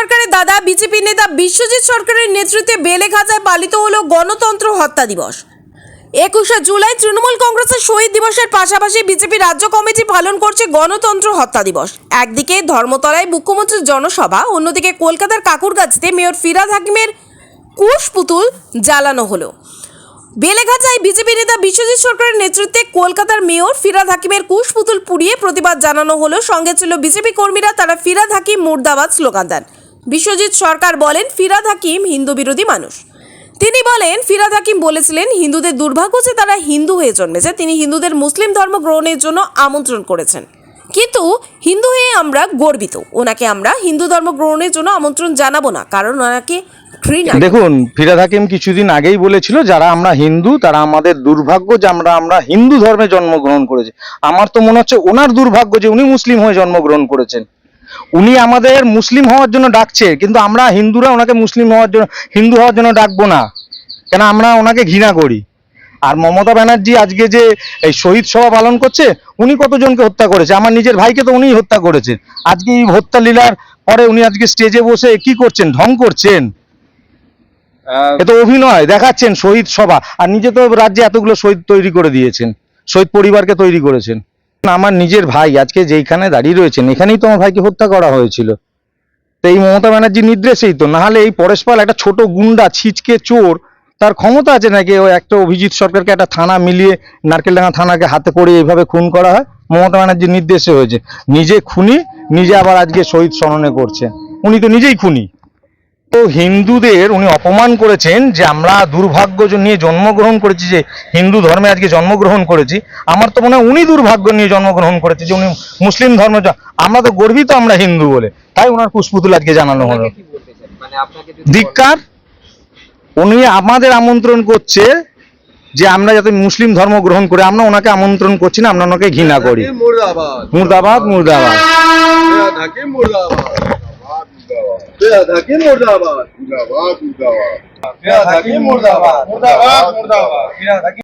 সরকারের দাদা, বিজেপি নেতা বিশ্বজিৎ সরকারের নেতৃত্বে বেলেঘাটায় পালিত হলো গণতন্ত্র হত্যা দিবস। একুশে জুলাই তৃণমূল কংগ্রেসের শহীদ দিবসের পাশাপাশি বিজেপি রাজ্য কমিটি পালন করছে গণতন্ত্র হত্যা দিবস। একদিকে ধর্মতলায় মুখ্যমন্ত্রীর জনসভা, অন্যদিকে কলকাতার কাকুরগাছিতে মেয়র ফিরাদ হাকিমের কুশ পুতুল জ্বালানো হলো। বেলেঘাটায় বিজেপি নেতা বিশ্বজিৎ সরকারের নেতৃত্বে কলকাতার মেয়র ফিরাদ হাকিমের কুশ পুতুল পুড়িয়ে প্রতিবাদ জানানো হলো। সঙ্গে ছিল বিজেপি কর্মীরা, তারা ফিরাদ হাকিম মুর্দাবাদ স্লোগান দেন। বিশ্বজিৎ সরকার বলেন, ফিরাদ হাকিম হিন্দু বিরোধী মানুষ। তিনি বলেন, ফিরাদ হাকিম বলেছিলেন, হিন্দুদের দুর্ভাগ্য যে তারা হিন্দু হয়ে জন্মেছে, তিনি হিন্দুদের মুসলিম ধর্ম গ্রহণের জন্য আমন্ত্রণ করেছেন। কিন্তু হিন্দু হয়ে আমরা গর্বিত। ওনাকে আমরা হিন্দু ধর্ম গ্রহণের জন্য আমন্ত্রণ জানাব না, কারণ ওনাকে দেখুন, ফিরাদ হাকিম কিছুদিন আগেই বলেছিল, যারা আমরা হিন্দু, তারা আমাদের দুর্ভাগ্য যে আমরা আমরা হিন্দু ধর্মে জন্মগ্রহণ করেছি। আমার তো মনে হচ্ছে, ওনার দুর্ভাগ্য যে উনি মুসলিম হয়ে জন্মগ্রহণ করেছেন। উনি আমাদের মুসলিম হওয়ার জন্য ডাকছে কিন্তু আমরা হিন্দুরা ওনাকে মুসলিম হওয়ার জন্য হিন্দু হওয়ার জন্য ডাকবো না। কেন আমরা ওনাকে ঘৃণা করি। আর মমতা ব্যানার্জি আজকে যে এই শহীদ সভা পালন করছে উনি কতজনকে হত্যা করেছে? আমার নিজের ভাইকে তো উনিই হত্যা করেছেন আজকে এই হত্যা লীলার পরে উনি আজকে স্টেজে বসে কি করছেন? ঢং করছেন। এ তো অভিনয় দেখাচ্ছেন শহীদ সভা। আর নিজে তো রাজ্যে এতগুলো শহীদ তৈরি করে দিয়েছেন শহীদ পরিবারকে তৈরি করেছেন। আমার নিজের ভাই আজকে যেইখানে দাঁড়িয়ে রয়েছেন, এখানেই তো আমার ভাইকে হত্যা করা হয়েছিল। তো এই মমতা ব্যানার্জির নির্দেশেই তো, নাহলে এই পরেশ পাল একটা ছোট গুন্ডা, ছিচকে চোর, তার ক্ষমতা আছে নাকি ও একটা অভিজিৎ সরকারকে একটা থানা মিলিয়ে, নারকেলডাঙ্গা থানাকে হাতে করে এইভাবে খুন করা হয়? মমতা ব্যানার্জির নির্দেশে হয়েছে। নিজে খুনি, নিজে আবার আজকে শহীদ স্মরণে করছে উনি তো নিজেই খুনি। তো হিন্দুদের উনি অপমান করেছেন যে আমরা দুর্ভাগ্য নিয়ে জন্মগ্রহণ করেছি যে হিন্দু ধর্মে আজকে জন্মগ্রহণ করেছি। আমার তো মনে হয় উনি দুর্ভাগ্য নিয়ে জন্মগ্রহণ করেছে যে উনি মুসলিম ধর্ম আমরা তো গর্বিত আমরা হিন্দু বলে। তাই ওনার পুষ্পুতুল আজকে জানানো হলো। মানে ধিক্কার? উনি আমাদের আমন্ত্রণ করছে যে আমরা যাতে মুসলিম ধর্ম গ্রহণ করে আমরা ওনাকে আমন্ত্রণ করছি না আমরা ওনাকে ঘৃণা করি। মুর্দাবাদ। মুর্দাবাদ। মুর্দাবাদ। বেয়াদ হাকিম মুর্দাবাদ বেয়াদ হাকিম মুর্দাবাদ মুর্দাবাদ মুর্দাবাদ বেয়াদ হাকিম মুর্দাবাদ মুর্দাবাদ মুর্দাবাদ